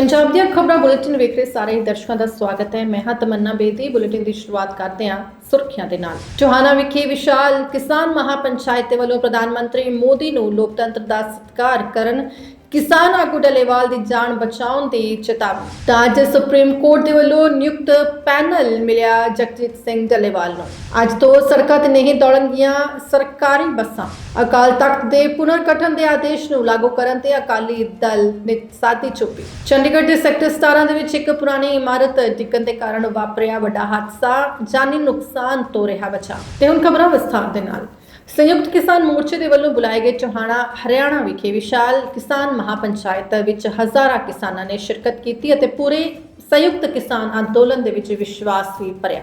ਪੰਜਾਬ ਦੀਆਂ ਖਬਰਾਂ ਬੁਲੇਟਿਨ ਵੇਖ ਰਹੇ ਸਾਰੇ ਦਰਸ਼ਕਾਂ ਦਾ ਸਵਾਗਤ ਹੈ। ਮੈਂ ਹਾਂ ਤਮੰਨਾ ਬੇਦੀ, ਬੁਲੇਟਿਨ ਦੀ ਸ਼ੁਰੂਆਤ ਕਰਦੇ ਹਾਂ ਸੁਰਖੀਆਂ ਦੇ ਨਾਲ। ਚੋਹਾਨਾ ਵਿਖੇ ਵਿਸ਼ਾਲ ਕਿਸਾਨ ਮਹਾਪੰਚਾਇਤ ਦੇ ਵੱਲੋਂ ਪ੍ਰਧਾਨ ਮੰਤਰੀ ਮੋਦੀ ਨੂੰ ਲੋਕਤੰਤਰ ਦਾ ਸਤਿਕਾਰ ਕਰਨ ਕਿਸਾਨ ਆਗੂ ਡਲੇਵਾਲ ਦੀ ਜਾਨ ਬਚਾਉਣ ਦੀ ਚੇਤਾਵਨੀ। ਤਾਂ ਅੱਜ ਸੁਪਰੀਮ ਕੋਰਟ ਦੇ ਵੱਲੋਂ ਨਿਯੁਕਤ ਪੈਨਲ ਮਿਲਿਆ ਜਗਜੀਤ ਸਿੰਘ ਡਲੇਵਾਲ ਨੂੰ। ਅੱਜ ਤੋਂ ਸੜਕਾਂ ਤੇ ਨਹੀਂ ਦੌੜਨਗੀਆਂ ਸਰਕਾਰੀ ਬੱਸਾਂ। ਅਕਾਲ ਤਖਤ ਦੇ ਪੁਨਰ ਗਠਨ ਦੇ ਆਦੇਸ਼ ਨੂੰ ਲਾਗੂ ਕਰਨ ਤੇ ਅਕਾਲੀ ਦਲ ਨੇ ਸਾਧੀ ਚੁੱਪੀ। ਚੰਡੀਗੜ੍ਹ ਦੇ ਸੈਕਟਰ 17 ਦੇ ਵਿੱਚ ਇੱਕ ਪੁਰਾਣੀ ਇਮਾਰਤ ਡਿੱਗਣ ਦੇ ਕਾਰਨ ਵਾਪਰਿਆ ਵੱਡਾ ਹਾਦਸਾ, ਜਾਨੀ ਨੁਕਸਾਨ ਤੋਂ ਰਿਹਾ ਬਚਾ ਤੇ ਹੁਣ ਖਬਰਾਂ ਵਿਸਥਾਰ ਦੇ ਨਾਲ। ਸੰਯੁਕਤ ਕਿਸਾਨ ਮੋਰਚੇ ਦੇ ਵੱਲੋਂ ਬੁਲਾਏ ਗਏ ਚੋਹਾਣਾ ਹਰਿਆਣਾ ਵਿਖੇ ਵਿਸ਼ਾਲ ਕਿਸਾਨ ਮਹਾਪੰਚਾਇਤ ਵਿੱਚ ਹਜ਼ਾਰਾਂ ਕਿਸਾਨਾਂ ਨੇ ਸ਼ਿਰਕਤ ਕੀਤੀ ਅਤੇ ਪੂਰੇ ਸੰਯੁਕਤ ਕਿਸਾਨ ਅੰਦੋਲਨ ਦੇ ਵਿੱਚ ਵਿਸ਼ਵਾਸ ਵੀ ਭਰਿਆ।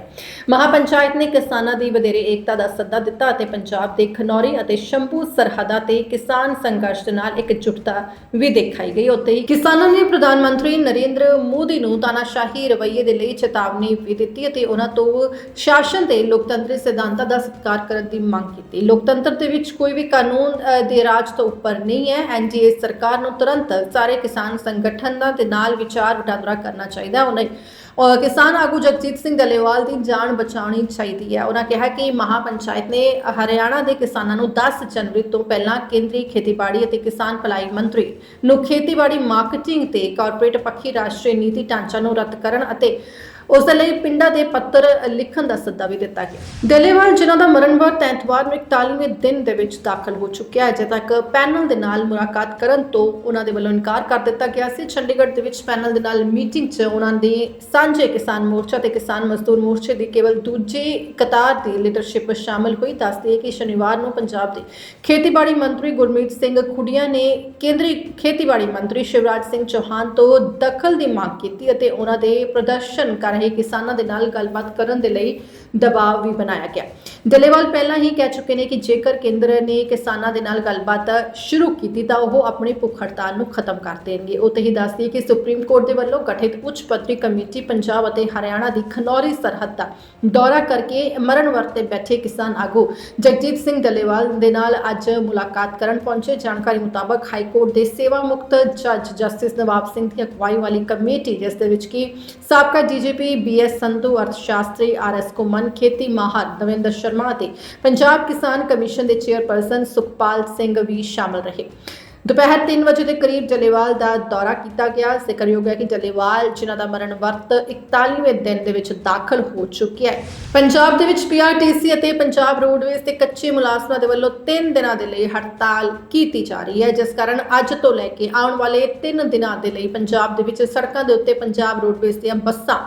ਮਹਾਪੰਚਾਇਤ ਨੇ ਕਿਸਾਨਾਂ ਦੀ ਵਧੇਰੇ ਏਕਤਾ ਦਾ ਸੱਦਾ ਦਿੱਤਾ ਅਤੇ ਪੰਜਾਬ ਦੇ ਖਨੌਰੀ ਅਤੇ ਸ਼ੰਭੂ ਸਰਹੱਦਾਂ ਤੇ ਕਿਸਾਨ ਸੰਘਰਸ਼ ਦੇ ਨਾਲ ਇਕਜੁੱਟਤਾ ਵੀ ਦਿਖਾਈ ਗਈ। ਉੱਥੇ ਹੀ ਕਿਸਾਨਾਂ ਨੇ ਪ੍ਰਧਾਨ ਮੰਤਰੀ ਨਰਿੰਦਰ ਮੋਦੀ ਨੂੰ ਤਾਨਾਸ਼ਾਹੀ ਰਵੱਈਏ ਦੇ ਲਈ ਚੇਤਾਵਨੀ ਵੀ ਦਿੱਤੀ ਅਤੇ ਉਹਨਾਂ ਤੋਂ ਸ਼ਾਸਨ ਦੇ ਲੋਕਤੰਤਰੀ ਸਿਧਾਂਤਾਂ ਦਾ ਸਤਿਕਾਰ ਕਰਨ ਦੀ ਮੰਗ ਕੀਤੀ। ਲੋਕਤੰਤਰ ਦੇ ਵਿੱਚ ਕੋਈ ਵੀ ਕਾਨੂੰਨ ਦੇ ਰਾਜ ਤੋਂ ਉੱਪਰ ਨਹੀਂ ਹੈ। ਐਨਡੀਏ ਸਰਕਾਰ ਨੂੰ ਤੁਰੰਤ ਸਾਰੇ ਕਿਸਾਨ ਸੰਗਠਨਾਂ ਦੇ ਨਾਲ ਵਿਚਾਰ ਵਟਾਂਦਰਾ ਕਰਨਾ ਚਾਹੀਦਾ ਹੈ। ਉਹਨਾਂ ਕਿਸਾਨ ਆਗੂ ਜਗਜੀਤ ਸਿੰਘ ਡੱਲੇਵਾਲ ਦੀ ਜਾਨ ਬਚਾਉਣੀ ਚਾਹੀਦੀ ਹੈ। ਉਹਨਾਂ ਕਿਹਾ ਕਿ ਮਹਾਪੰਚਾਇਤ ਨੇ ਹਰਿਆਣਾ ਦੇ ਕਿਸਾਨਾਂ ਨੂੰ 10 ਜਨਵਰੀ ਤੋਂ ਪਹਿਲਾਂ ਕੇਂਦਰੀ ਖੇਤੀਬਾੜੀ ਅਤੇ ਕਿਸਾਨ ਭਲਾਈ ਮੰਤਰੀ ਨੂੰ ਖੇਤੀਬਾੜੀ ਮਾਰਕੀਟਿੰਗ ਤੇ ਕਾਰਪੋਰੇਟ ਪੱਖੀ ਰਾਸ਼ਟਰੀ ਨੀਤੀ ਢਾਂਚਾ ਨੂੰ ਰੱਦ ਕਰਨ ਅਤੇ ਉਸ ਦੇ ਲਈ ਪਿੰਡਾਂ ਦੇ ਪੱਤਰ ਲਿਖਣ ਦਾ ਸੱਦਾ ਵੀ ਦਿੱਤਾ ਗਿਆ। ਡੱਲੇਵਾਲ ਜਿਨ੍ਹਾਂ ਦਾ ਮਰਨ ਵਾਰ ਨੂੰ 41ਵੇਂ ਦਿਨ ਦੇ ਵਿੱਚ ਦਾਖਲ ਹੋ ਚੁੱਕਿਆ ਹੈ ਅਜੇ ਤੱਕ ਪੈਨਲ ਦੇ ਨਾਲ ਮੁਲਾਕਾਤ ਕਰਨ ਤੋਂ ਉਹਨਾਂ ਦੇ ਵੱਲੋਂ ਇਨਕਾਰ ਕਰ ਦਿੱਤਾ ਗਿਆ ਸੀ। ਚੰਡੀਗੜ੍ਹ ਦੇ ਵਿੱਚ ਪੈਨਲ ਦੇ ਨਾਲ ਮੀਟਿੰਗ 'ਚ ਉਹਨਾਂ ਦੇ ਸਾਂਝੇ ਕਿਸਾਨ ਮੋਰਚਾ ਤੇ ਕਿਸਾਨ ਮਜ਼ਦੂਰ ਮੋਰਚੇ ਦੀ ਕੇਵਲ ਦੂਜੇ ਕਤਾਰ ਦੀ ਲੀਡਰਸ਼ਿਪ ਸ਼ਾਮਲ ਹੋਈ। ਦੱਸਦੀ ਹੈ ਕਿ ਸ਼ਨੀਵਾਰ ਨੂੰ ਪੰਜਾਬ ਦੇ ਖੇਤੀਬਾੜੀ ਮੰਤਰੀ ਗੁਰਮੀਤ ਸਿੰਘ ਖੁੱਡੀਆਂ ਨੇ ਕੇਂਦਰੀ ਖੇਤੀਬਾੜੀ ਮੰਤਰੀ ਸ਼ਿਵਰਾਜ ਸਿੰਘ ਚੌਹਾਨ ਤੋਂ ਦਖਲ ਦੀ ਮੰਗ ਕੀਤੀ ਅਤੇ ਉਹਨਾਂ ਦੇ ਪ੍ਰਦਰਸ਼ਨ ਕਰ ਰਹੇ ਕਿਸਾਨਾਂ ਦੇ ਨਾਲ ਗੱਲਬਾਤ ਕਰਨ ਦੇ ਲਈ ਦਬਾਅ ਵੀ ਬਣਾਇਆ ਗਿਆ। ਡੱਲੇਵਾਲ ਪਹਿਲਾਂ ਹੀ ਕਹਿ ਚੁੱਕੇ ਨੇ ਕਿ ਜੇਕਰ ਕੇਂਦਰ ਨੇ ਕਿਸਾਨਾਂ ਦੇ ਨਾਲ ਗੱਲਬਾਤ ਸ਼ੁਰੂ ਕੀਤੀ ਤਾਂ ਉਹ ਆਪਣੀ ਭੁੱਖ ਹੜਤਾਲ ਨੂੰ ਖਤਮ ਕਰ ਦੇਣਗੇ। ਉਹ ਹੀ ਦੱਸਦੀ ਕਿ ਸੁਪਰੀਮ ਕੋਰਟ ਦੇ ਵੱਲੋਂ ਗਠਿਤ ਉੱਚ ਪੱਧਰੀ ਕਮੇਟੀ ਪੰਜਾਬ ਅਤੇ ਹਰਿਆਣਾ ਦੀ ਖਨੌਰੀ ਸਰਹੱਦ ਦਾ ਦੌਰਾ ਕਰਕੇ ਮਰਨ ਵਰਤ ਤੇ ਬੈਠੇ ਕਿਸਾਨ ਆਗੂ ਜਗਜੀਤ ਸਿੰਘ ਡੱਲੇਵਾਲ ਦੇ ਨਾਲ ਅੱਜ ਮੁਲਾਕਾਤ ਕਰਨ ਪਹੁੰਚੇ। ਜਾਣਕਾਰੀ ਮੁਤਾਬਕ ਹਾਈ ਕੋਰਟ ਦੇ ਸੇਵਾ ਮੁਕਤ ਜੱਜ ਜਸਟਿਸ ਨਵਾਬ ਸਿੰਘ ਦੀ ਅਗਵਾਈ ਵਾਲੀ ਕਮੇਟੀ, ਜਿਸ ਦੇ ਵਿੱਚ ਕਿ ਸਾਬਕਾ ਡੀਜੀਪੀ ਬੀਐਸ ਸੰਧੂ ਅਰਥ ਸ਼ਾਸਤਰੀ ਆਰਐਸ ਕੁਮਨ ਖੇਤੀ ਮਾਹਰ ਦਵਿੰਦਰ ਸ਼ਰਮਾ ਅਤੇ ਪੰਜਾਬ ਕਿਸਾਨ ਕਮਿਸ਼ਨ ਦੇ ਚੇਅਰਪਰਸਨ ਸੁਖਪਾਲ ਸਿੰਘ ਵੀ ਸ਼ਾਮਲ ਰਹੇ। ਦੁਪਹਿਰ 3 ਵਜੇ ਦੇ ਕਰੀਬ ਜਲੇਵਾਲ ਦਾ ਦੌਰਾ ਕੀਤਾ ਗਿਆ। ਜ਼ਿਕਰਯੋਗ ਹੈ ਕਿ ਜਲੇਵਾਲ, ਜਿਨ੍ਹਾਂ ਦਾ ਮਰਨ ਵਰਤ 41ਵੇਂ ਦਿਨ ਦੇ ਵਿੱਚ ਦਾਖਲ ਹੋ ਚੁੱਕਿਆ ਹੈ। ਪੰਜਾਬ ਦੇ ਵਿੱਚ ਪੀਆਰਟੀਸੀ ਅਤੇ ਪੰਜਾਬ ਰੋਡਵੇਜ਼ ਤੇ ਕੱਚੇ ਮੁਲਾਜ਼ਮਾਂ ਦੇ ਵੱਲੋਂ 3 ਦਿਨਾਂ ਦੇ ਲਈ ਹੜਤਾਲ ਕੀਤੀ ਜਾ ਰਹੀ ਹੈ, ਜਿਸ ਕਾਰਨ ਅੱਜ ਤੋਂ ਲੈ ਕੇ ਆਉਣ ਵਾਲੇ 3 ਦਿਨਾਂ ਦੇ ਲਈ ਪੰਜਾਬ ਦੇ ਵਿੱਚ ਸੜਕਾਂ ਦੇ ਉੱਤੇ ਪੰਜਾਬ ਰੋਡਵੇਜ਼ ਦੀਆਂ ਬੱਸਾਂ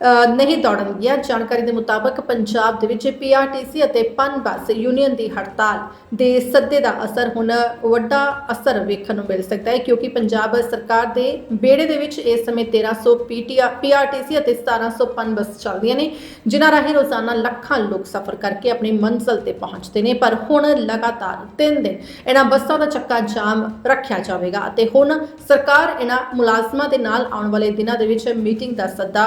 ਨਹੀਂ ਦੌੜਨਗੀਆਂ ਜਾਣਕਾਰੀ ਦੇ ਮੁਤਾਬਕ ਪੰਜਾਬ ਦੇ ਵਿੱਚ ਪੀਆਰਟੀਸੀ ਅਤੇ ਪਨ ਬੱਸ ਯੂਨੀਅਨ ਦੀ ਹੜਤਾਲ ਦੇ ਸੱਦੇ ਦਾ ਅਸਰ ਹੁਣ ਵੱਡਾ ਅਸਰ ਵੇਖਣ ਨੂੰ ਮਿਲ ਸਕਦਾ ਹੈ, ਕਿਉਂਕਿ ਪੰਜਾਬ ਸਰਕਾਰ ਦੇ ਬੇੜੇ ਦੇ ਵਿੱਚ ਇਸ ਸਮੇਂ 1300 ਪੀਟੀਆ ਪੀਆਰਟੀਸੀ ਅਤੇ 1700 ਪਨ ਬੱਸ ਚੱਲਦੀਆਂ ਨੇ, ਜਿਨ੍ਹਾਂ ਰਾਹੀਂ ਰੋਜ਼ਾਨਾ ਲੱਖਾਂ ਲੋਕ ਸਫ਼ਰ ਕਰਕੇ ਆਪਣੀ ਮੰਜ਼ਿਲ ਤੇ ਪਹੁੰਚਦੇ ਨੇ। ਪਰ ਹੁਣ ਲਗਾਤਾਰ 3 ਦਿਨ ਇਹਨਾਂ ਬੱਸਾਂ ਦਾ ਚੱਕਾ ਜਾਮ ਰੱਖਿਆ ਜਾਵੇਗਾ ਅਤੇ ਹੁਣ ਸਰਕਾਰ ਇਹਨਾਂ ਮੁਲਾਜ਼ਮਾਂ ਦੇ ਨਾਲ ਆਉਣ ਵਾਲੇ ਦਿਨਾਂ ਦੇ ਵਿੱਚ ਮੀਟਿੰਗ ਦਾ ਸੱਦਾ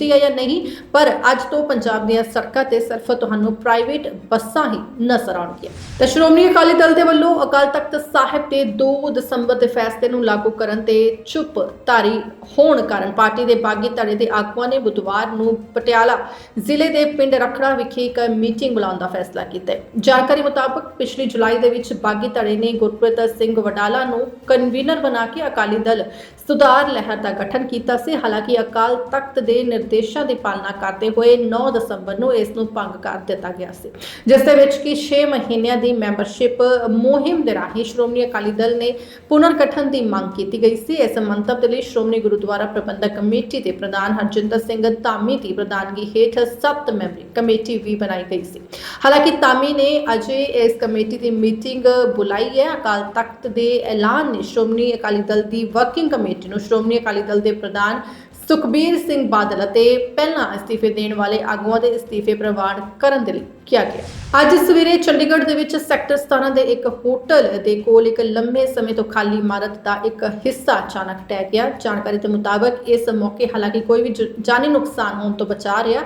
ਭੇਜਦੀ ਹੈ ਜਾਂ ਨਹੀਂ, ਪਰ ਅੱਜ ਤੋਂ ਪੰਜਾਬ ਦੀਆਂ ਸੜਕਾਂ ਤੇ ਸਿਰਫ ਤੁਹਾਨੂੰ ਪ੍ਰਾਈਵੇਟ ਬੱਸਾਂ ਹੀ ਨਜ਼ਰ ਆਉਣਗੀਆਂ। ਤਾਂ ਸ਼੍ਰੋਮਣੀ ਅਕਾਲੀ ਦਲ ਦੇ ਵੱਲੋਂ ਅਕਾਲ ਤਖਤ ਸਾਹਿਬ ਦੇ 2 ਦਸੰਬਰ ਦੇ ਫੈਸਲੇ ਨੂੰ ਲਾਗੂ ਕਰਨ ਤੇ ਚੁੱਪ ਧਾਰੀ ਹੋਣ ਕਾਰਨ ਪਾਰਟੀ ਦੇ ਬਾਗੀ ਧੜੇ ਦੇ ਆਗੂਆਂ ਨੇ ਬੁੱਧਵਾਰ ਨੂੰ ਪਟਿਆਲਾ ਜ਼ਿਲ੍ਹੇ ਦੇ ਪਿੰਡ ਰਖੜਾ ਵਿਖੇ ਇੱਕ ਮੀਟਿੰਗ ਬੁਲਾਉਣ ਦਾ ਫੈਸਲਾ ਕੀਤਾ ਹੈ। ਜਾਣਕਾਰੀ ਮੁਤਾਬਕ ਪਿਛਲੀ ਜੁਲਾਈ ਦੇ ਵਿੱਚ ਬਾਗੀ ਧੜੇ ਨੇ ਗੁਰਪ੍ਰੀਤ ਸਿੰਘ ਵਡਾਲਾ ਨੂੰ ਕਨਵੀਨਰ ਬਣਾ ਕੇ ਅਕਾਲੀ ਦਲ ਸੁਧਾਰ ਲਹਿਰ ਦਾ ਗਠਨ ਕੀਤਾ ਸੀ। ਹਾਲਾਂਕਿ ਅਕਾਲ ਤਖਤ ਦੇ ਨਿਰਦੇਸ਼ਾਂ ਦੀ ਪਾਲਣਾ ਕਰਦੇ ਹੋਏ 9 ਦਸੰਬਰ ਨੂੰ ਇਸ ਨੂੰ ਭੰਗ ਕਰ ਦਿੱਤਾ ਗਿਆ ਸੀ। ਜਿਸ ਦੇ ਵਿੱਚ ਕਿ 6 ਮਹੀਨਿਆਂ ਦੀ ਮੈਂਬਰਸ਼ਿਪ ਮੁਹਿੰਮ ਦੇ ਰਾਹੀਂ ਸ਼੍ਰੋਮਣੀ ਅਕਾਲੀ ਦਲ ਨੇ ਪੁਨਰ ਗਠਨ ਦੀ ਮੰਗ ਕੀਤੀ ਗਈ ਸੀ। ਇਸ ਮੰਤਵ ਦੇ ਲਈ ਸ਼੍ਰੋਮਣੀ ਗੁਰਦੁਆਰਾ ਪ੍ਰਬੰਧਕ ਕਮੇਟੀ ਦੇ ਪ੍ਰਧਾਨ ਹਰਜਿੰਦਰ ਸਿੰਘ ਧਾਮੀ ਦੀ ਪ੍ਰਧਾਨਗੀ ਹੇਠ ਸੱਤ ਮੈਂਬਰੀ ਕਮੇਟੀ ਵੀ ਬਣਾਈ ਗਈ ਸੀ। ਹਾਲਾਂਕਿ ਧਾਮੀ ਨੇ ਅਜੇ ਇਸ ਕਮੇਟੀ ਦੀ ਮੀਟਿੰਗ ਬੁਲਾਈ ਹੈ। ਅਕਾਲ ਤਖਤ ਦੇ ਐਲਾਨ ਨੇ ਸ਼੍ਰੋਮਣੀ ਅਕਾਲੀ ਦਲ ਦੀ ਵਰਕਿੰਗ ਕਮੇਟੀ ਨੂੰ ਸ਼੍ਰੋਮਣੀ ਅਕਾਲੀ ਦਲ ਦੇ ਪ੍ਰਧਾਨ ਸੁਖਬੀਰ ਸਿੰਘ ਬਾਦਲ ਅਤੇ ਪਹਿਲਾਂ ਅਸਤੀਫੇ ਦੇਣ ਵਾਲੇ ਆਗੂਆਂ ਦੇ ਅਸਤੀਫੇ ਪ੍ਰਵਾਨ ਕਰਨ ਦੇ ਲਈ ਕਿਹਾ ਗਿਆ। ਅੱਜ ਸਵੇਰੇ ਚੰਡੀਗੜ੍ਹ ਦੇ ਵਿੱਚ ਸੈਕਟਰ 17 ਦੇ ਇੱਕ ਹੋਟਲ ਦੇ ਕੋਲ ਇੱਕ ਲੰਮੇ ਸਮੇਂ ਤੋਂ ਖਾਲੀ ਇਮਾਰਤ ਦਾ ਇੱਕ ਹਿੱਸਾ ਅਚਾਨਕ ਟਹਿ ਗਿਆ। ਜਾਣਕਾਰੀ ਦੇ ਮੁਤਾਬਕ ਇਸ ਮੌਕੇ ਹਾਲਾਂਕਿ ਕੋਈ ਵੀ ਜ- ਜਾਨੀ ਨੁਕਸਾਨ ਹੋਣ ਤੋਂ ਬਚਾ ਰਿਹਾ।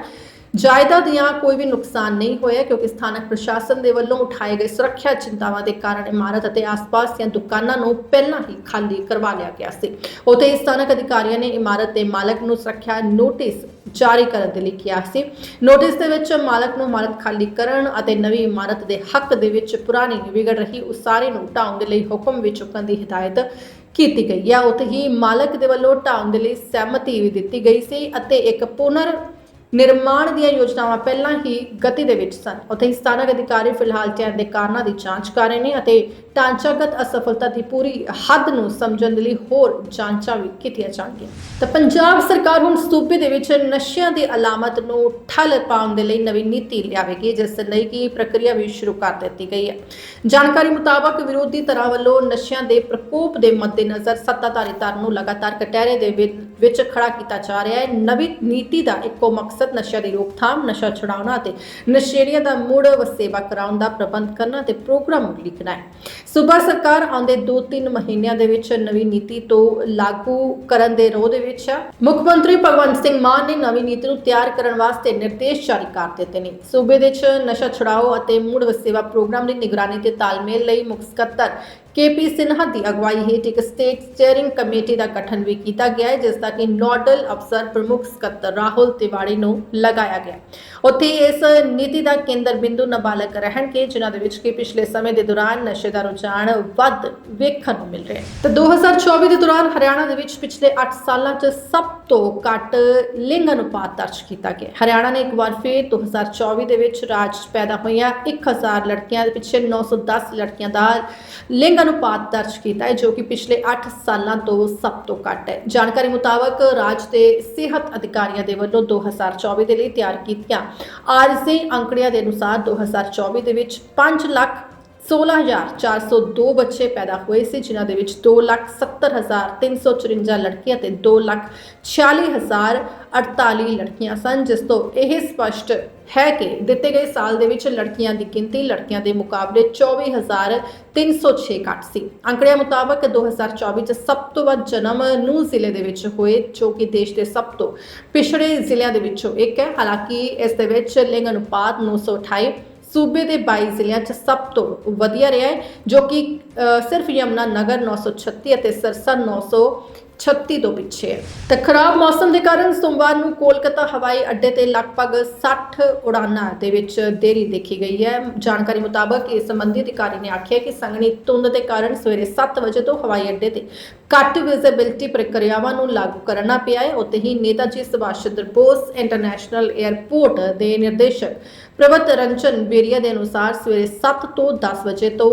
ਜਾਇਦਾਦ ਦੀਆਂ ਕੋਈ ਵੀ ਨੁਕਸਾਨ ਨਹੀਂ ਹੋਇਆ ਕਿਉਂਕਿ ਸਥਾਨਕ ਪ੍ਰਸ਼ਾਸਨ ਦੇ ਵੱਲੋਂ ਉਠਾਏ ਗਏ ਸੁਰੱਖਿਆ ਚਿੰਤਾਵਾਂ ਦੇ ਕਾਰਨ ਇਮਾਰਤ ਅਤੇ ਆਸ-ਪਾਸ ਦੀਆਂ ਦੁਕਾਨਾਂ ਨੂੰ ਪਹਿਲਾਂ ਹੀ ਖਾਲੀ ਕਰਵਾ ਲਿਆ ਗਿਆ ਸੀ। ਉੱਥੇ ਸਥਾਨਕ ਅਧਿਕਾਰੀਆਂ ਨੇ ਇਮਾਰਤ ਦੇ ਮਾਲਕ ਨੂੰ ਸੁਰੱਖਿਆ ਨੋਟਿਸ ਜਾਰੀ ਕਰਨ ਦੇ ਲਈ ਕਿਹਾ ਸੀ। ਨੋਟਿਸ ਦੇ ਵਿੱਚ ਮਾਲਕ ਨੂੰ ਇਮਾਰਤ ਖਾਲੀ ਕਰਨ ਅਤੇ ਨਵੀਂ ਇਮਾਰਤ ਦੇ ਹੱਕ ਦੇ ਵਿੱਚ ਪੁਰਾਣੀ ਵਿਗੜ ਰਹੀ ਉਸਾਰੀ ਨੂੰ ਢਾਉਣ ਦੇ ਲਈ ਹੁਕਮ ਵੀ ਚੁੱਕਣ ਦੀ ਹਦਾਇਤ ਕੀਤੀ ਗਈ ਹੈ। ਉੱਥੇ ਹੀ ਮਾਲਕ ਦੇ ਵੱਲੋਂ ਢਾਉਣ ਦੇ ਲਈ ਸਹਿਮਤੀ ਵੀ ਦਿੱਤੀ ਗਈ ਸੀ ਅਤੇ ਇੱਕ ਪੁਨਰ ਨਿਰਮਾਣ ਦੀਆਂ ਯੋਜਨਾਵਾਂ ਪਹਿਲਾਂ ਹੀ ਗਤੀ ਦੇ ਵਿੱਚ ਸਨ। ਉੱਥੇ ਹੀ ਸਥਾਨਕ ਅਧਿਕਾਰੀ ਫਿਲਹਾਲ ਚੈਨ ਦੇ ਕਾਰਨਾਂ ਦੀ ਜਾਂਚ ਕਰ ਰਹੇ ਨੇ ਅਤੇ ਢਾਂਚਾਗਤ ਅਸਫਲਤਾ ਦੀ ਪੂਰੀ ਹੱਦ ਨੂੰ ਸਮਝਣ ਦੇ ਲਈ ਹੋਰ ਜਾਂਚਾਂ ਵੀ ਕੀਤੀਆਂ ਜਾਣਗੀਆਂ। ਤਾਂ ਪੰਜਾਬ ਸਰਕਾਰ ਹੁਣ ਸੂਬੇ ਦੇ ਵਿੱਚ ਨਸ਼ਿਆਂ ਦੀ ਅਲਾਮਤ ਨੂੰ ਠੱਲ ਪਾਉਣ ਦੇ ਲਈ ਨਵੀਂ ਨੀਤੀ ਲਿਆਵੇਗੀ, ਜਿਸ ਲਈ ਕਿ ਪ੍ਰਕਿਰਿਆ ਵੀ ਸ਼ੁਰੂ ਕਰ ਦਿੱਤੀ ਗਈ ਹੈ। ਜਾਣਕਾਰੀ ਮੁਤਾਬਕ ਵਿਰੋਧੀ ਧਿਰਾਂ ਵੱਲੋਂ ਨਸ਼ਿਆਂ ਦੇ ਪ੍ਰਕੋਪ ਦੇ ਮੱਦੇਨਜ਼ਰ ਸੱਤਾਧਾਰੀ ਧਿਰ ਨੂੰ ਲਗਾਤਾਰ ਕਟਹਿਰੇ ਦੇ ਵਿੱਚ ਖੜਾ ਕੀਤਾ ਜਾ ਰਿਹਾ ਹੈ। ਨਵੀਂ ਨੀਤੀ ਦਾ ਇੱਕੋ ਮਕਸਦ ਨਸ਼ਿਆਂ ਦੀ ਰੋਕਥਾਮ, ਨਸ਼ਾ ਛੁਡਾਉਣਾ ਅਤੇ ਨਸ਼ੇੜੀਆਂ ਦਾ ਮੁੜ ਵਸੇਵਾ ਕਰਾਉਣ ਦਾ ਪ੍ਰਬੰਧ ਕਰਨਾ ਤੇ ਪ੍ਰੋਗਰਾਮ ਲਿਖਣਾ ਹੈ। ਸੂਬਾ ਸਰਕਾਰ ਆਉਂਦੇ 2-3 ਮਹੀਨਿਆਂ ਦੇ ਵਿੱਚ ਨਵੀਂ ਨੀਤੀ ਤੋਂ ਲਾਗੂ ਕਰਨ ਦੇ ਰੋਹ ਦੇ ਵਿੱਚ ਹੈ ਮੁੱਖ ਮੰਤਰੀ ਭਗਵੰਤ ਸਿੰਘ ਮਾਨ ਨੇ ਨਵੀਂ ਨੀਤੀ ਨੂੰ ਤਿਆਰ ਕਰਨ ਵਾਸਤੇ ਨਿਰਦੇਸ਼ ਜਾਰੀ ਕਰ ਦਿੱਤੇ ਨੇ। ਸੂਬੇ ਦੇ ਵਿੱਚ ਨਸ਼ਾ ਛੁਡਾਓ ਅਤੇ ਮੁੜ ਵਸੇਬਾ ਪ੍ਰੋਗਰਾਮ ਦੀ ਨਿਗਰਾਨੀ ਤੇ ਤਾਲਮੇਲ ਲਈ ਮੁੱਖ ਸਕੱਤਰ ਕੇਪੀ ਸਿਨਹਾ ਦੀ ਅਗਵਾਈ ਹੇਠ ਇੱਕ ਸਟੇਟ ਸਟੀਅਰਿੰਗ ਕਮੇਟੀ ਦਾ ਗਠਨ ਵੀ ਕੀਤਾ ਗਿਆ ਹੈ ਜਿਸ ਦਾ ਕਿ ਨੋਡਲ ਅਫਸਰ ਪ੍ਰਮੁੱਖ ਸਕੱਤਰ ਰਾਹੁਲ ਤਿਵਾੜੀ ਨੂੰ ਲਗਾਇਆ ਗਿਆ ਉੱਥੇ ਇਸ ਨੀਤੀ ਦਾ ਕੇਂਦਰ ਬਿੰਦੂ ਨਾਬਾਲਗ ਰਹਿਣਗੇ, ਜਿਨ੍ਹਾਂ ਦੇ ਵਿੱਚ ਕਿ ਪਿਛਲੇ ਸਮੇਂ ਦੇ ਦੌਰਾਨ ਨਸ਼ੇ ਦਾ ਰੁਝਾਨ ਵੱਧ ਵੇਖਣ ਨੂੰ ਮਿਲ ਰਿਹਾ ਹੈ। ਤਾਂ 2024 ਦੇ ਦੌਰਾਨ ਹਰਿਆਣਾ ਦੇ ਵਿੱਚ ਪਿਛਲੇ 8 ਸਾਲਾਂ 'ਚ ਸਭ ਤੋਂ ਘੱਟ ਲਿੰਗ ਅਨੁਪਾਤ ਦਰਜ ਕੀਤਾ ਗਿਆ ਹਰਿਆਣਾ ਨੇ ਇੱਕ ਵਾਰ ਫਿਰ 2024 ਦੇ ਵਿੱਚ ਰਾਜ ਪੈਦਾ ਹੋਈਆਂ 1000 ਲੜਕੀਆਂ ਦੇ ਪਿੱਛੇ 910 ਲੜਕੀਆਂ ਦਾ ਲਿੰਗ ਅਨੁਪਾਤ ਦਰਜ ਕੀਤਾ ਹੈ, ਜੋ ਕਿ ਪਿਛਲੇ 8 ਸਾਲਾਂ ਤੋਂ ਸਭ ਤੋਂ ਘੱਟ ਹੈ। ਜਾਣਕਾਰੀ ਮੁਤਾਬਕ ਰਾਜ ਦੇ ਸਿਹਤ ਅਧਿਕਾਰੀਆਂ ਦੇ ਵੱਲੋਂ 2024 ਦੇ ਲਈ ਤਿਆਰ ਕੀਤੀਆਂ ਆਰਜ਼ੀ ਅੰਕੜਿਆਂ ਦੇ ਅਨੁਸਾਰ 2024 ਦੇ ਵਿੱਚ 5 ਲੱਖ 16402 ਬੱਚੇ ਪੈਦਾ ਹੋਏ ਸੀ, ਜਿਨ੍ਹਾਂ ਦੇ ਵਿੱਚ 270354 ਲੜਕੀਆਂ ਤੇ 246048 ਲੜਕੀਆਂ ਸਨ, ਜਿਸ ਤੋਂ ਇਹ ਸਪਸ਼ਟ ਹੈ ਕਿ ਦਿੱਤੇ ਗਏ ਸਾਲ ਦੇ ਵਿੱਚ ਲੜਕੀਆਂ ਦੀ ਗਿਣਤੀ ਲੜਕਿਆਂ ਦੇ ਮੁਕਾਬਲੇ 24306 ਘੱਟ ਸੀ। ਅੰਕੜਿਆਂ ਮੁਤਾਬਕ 2024 ਚ ਸਭ ਤੋਂ ਵੱਧ ਜਨਮ ਨੂੰ ਜ਼ਿਲ੍ਹੇ ਦੇ ਵਿੱਚ ਹੋਏ, ਜੋ ਕਿ ਦੇਸ਼ ਦੇ ਸਭ ਤੋਂ ਪਿਛੜੇ ਜ਼ਿਲ੍ਹਿਆਂ ਦੇ ਵਿੱਚੋਂ ਇੱਕ ਹੈ। ਹਾਲਾਂਕਿ ਇਸ ਦੇ ਵਿੱਚ ਲਿੰਗ ਅਨੁਪਾਤ 928 ਸੂਬੇ ਦੇ 22 ਜ਼ਿਲ੍ਹਿਆਂ 'ਚ ਸਭ ਤੋਂ ਵਧੀਆ ਰਿਹਾ ਹੈ ਜੋ ਕਿ ਅ, ਸਿਰਫ ਯਮਨਾ ਨਗਰ 936 ਅਤੇ ਸਰਸਾ 936 ਤੋਂ ਪਿੱਛੇ ਹੈ। ਤੇ ਖਰਾਬ ਮੌਸਮ ਦੇ ਕਾਰਨ ਸੋਮਵਾਰ ਨੂੰ ਕੋਲਕਾਤਾ ਹਵਾਈ ਅੱਡੇ ਤੇ ਲਗਭਗ 60 ਉਡਾਨਾਂ ਦੇ ਵਿੱਚ ਦੇਰੀ ਦੇਖੀ ਗਈ ਹੈ। ਜਾਣਕਾਰੀ ਮੁਤਾਬਕ ਇਸ ਸੰਬੰਧੀ ਅਧਿਕਾਰੀ ਨੇ ਆਖਿਆ ਕਿ ਸੰਘਣੀ ਧੁੰਦ ਦੇ ਕਾਰਨ ਸਵੇਰੇ 7 ਵਜੇ ਤੋਂ ਹਵਾਈ ਅੱਡੇ ਤੇ ਘੱਟ ਵਿਜ਼ਿਬਿਲਟੀ ਪ੍ਰਕਿਰਿਆਵਾਂ ਨੂੰ ਲਾਗੂ ਕਰਨਾ ਪਿਆ ਹੈ। ਉੱਥੇ ਹੀ ਨੇਤਾਜੀ ਸੁਭਾਸ਼ ਚੰਦਰ ਬੋਸ ਇੰਟਰਨੈਸ਼ਨਲ 에ਅਰਪੋਰਟ ਦੇ ਨਿਰਦੇਸ਼ਕ ਪ੍ਰਵਤ ਰੰਜਨ ਬੇਰੀਆ ਦੇ ਅਨੁਸਾਰ ਸਵੇਰੇ 7 ਤੋਂ 10 ਵਜੇ ਤੋਂ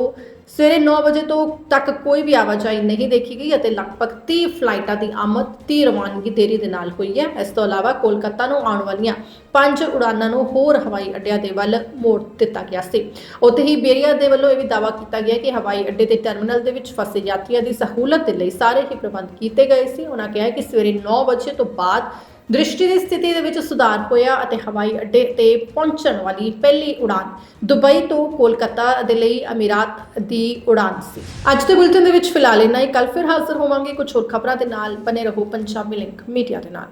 ਸਵੇਰੇ 9 ਵਜੇ ਤੋਂ ਤੱਕ ਕੋਈ ਵੀ ਆਵਾਜਾਈ ਨਹੀਂ ਦੇਖੀ ਗਈ ਅਤੇ ਲਗਭਗ 30 ਫਲਾਈਟਾਂ ਦੀ ਆਮਦ 30 ਰਵਾਨਗੀ ਦੇਰੀ ਦੇ ਨਾਲ ਹੋਈ ਹੈ। ਇਸ ਤੋਂ ਇਲਾਵਾ ਕੋਲਕਾਤਾ ਨੂੰ ਆਉਣ ਵਾਲੀਆਂ ਪੰਜ ਉਡਾਨਾਂ ਨੂੰ ਹੋਰ ਹਵਾਈ ਅੱਡਿਆਂ ਦੇ ਵੱਲ ਮੋੜ ਦਿੱਤਾ ਗਿਆ ਸੀ। ਉੱਥੇ ਹੀ ਬੇਰੀਆ ਦੇ ਵੱਲੋਂ ਇਹ ਵੀ ਦਾਅਵਾ ਕੀਤਾ ਗਿਆ ਕਿ ਹਵਾਈ ਅੱਡੇ ਦੇ ਟਰਮੀਨਲ ਦੇ ਵਿੱਚ ਫਸੇ ਯਾਤਰੀਆਂ ਦੀ ਸਹੂਲਤ ਦੇ ਲਈ ਸਾਰੇ ਹੀ ਪ੍ਰਬੰਧ ਕੀਤੇ ਗਏ ਸੀ। ਉਹਨਾਂ ਕਿਹਾ ਕਿ ਸਵੇਰੇ 9 ਵਜੇ ਤੋਂ ਬਾਅਦ ਦ੍ਰਿਸ਼ਟੀ ਦੀ ਸਥਿਤੀ ਦੇ ਵਿੱਚ ਸੁਧਾਰ ਹੋਇਆ ਅਤੇ ਹਵਾਈ ਅੱਡੇ ਤੇ ਪਹੁੰਚਣ ਵਾਲੀ ਪਹਿਲੀ ਉਡਾਨ ਦੁਬਈ ਤੋਂ ਕੋਲਕਾਤਾ ਦੇ ਲਈ ਅਮੀਰਾਤ ਦੀ ਉਡਾਨ ਸੀ। ਅੱਜ ਦੇ ਬੁਲੇਟਿਨ ਦੇ ਵਿੱਚ ਫਿਲਹਾਲ ਇੰਨਾ ਹੀ। ਕੱਲ ਫਿਰ ਹਾਜ਼ਰ ਹੋਵਾਂਗੇ ਕੁਝ ਹੋਰ ਖਬਰਾਂ ਦੇ ਨਾਲ। ਬਨੇ ਰਹੋ ਪੰਜਾਬੀ ਲਿੰਕ ਮੀਡੀਆ ਦੇ ਨਾਲ।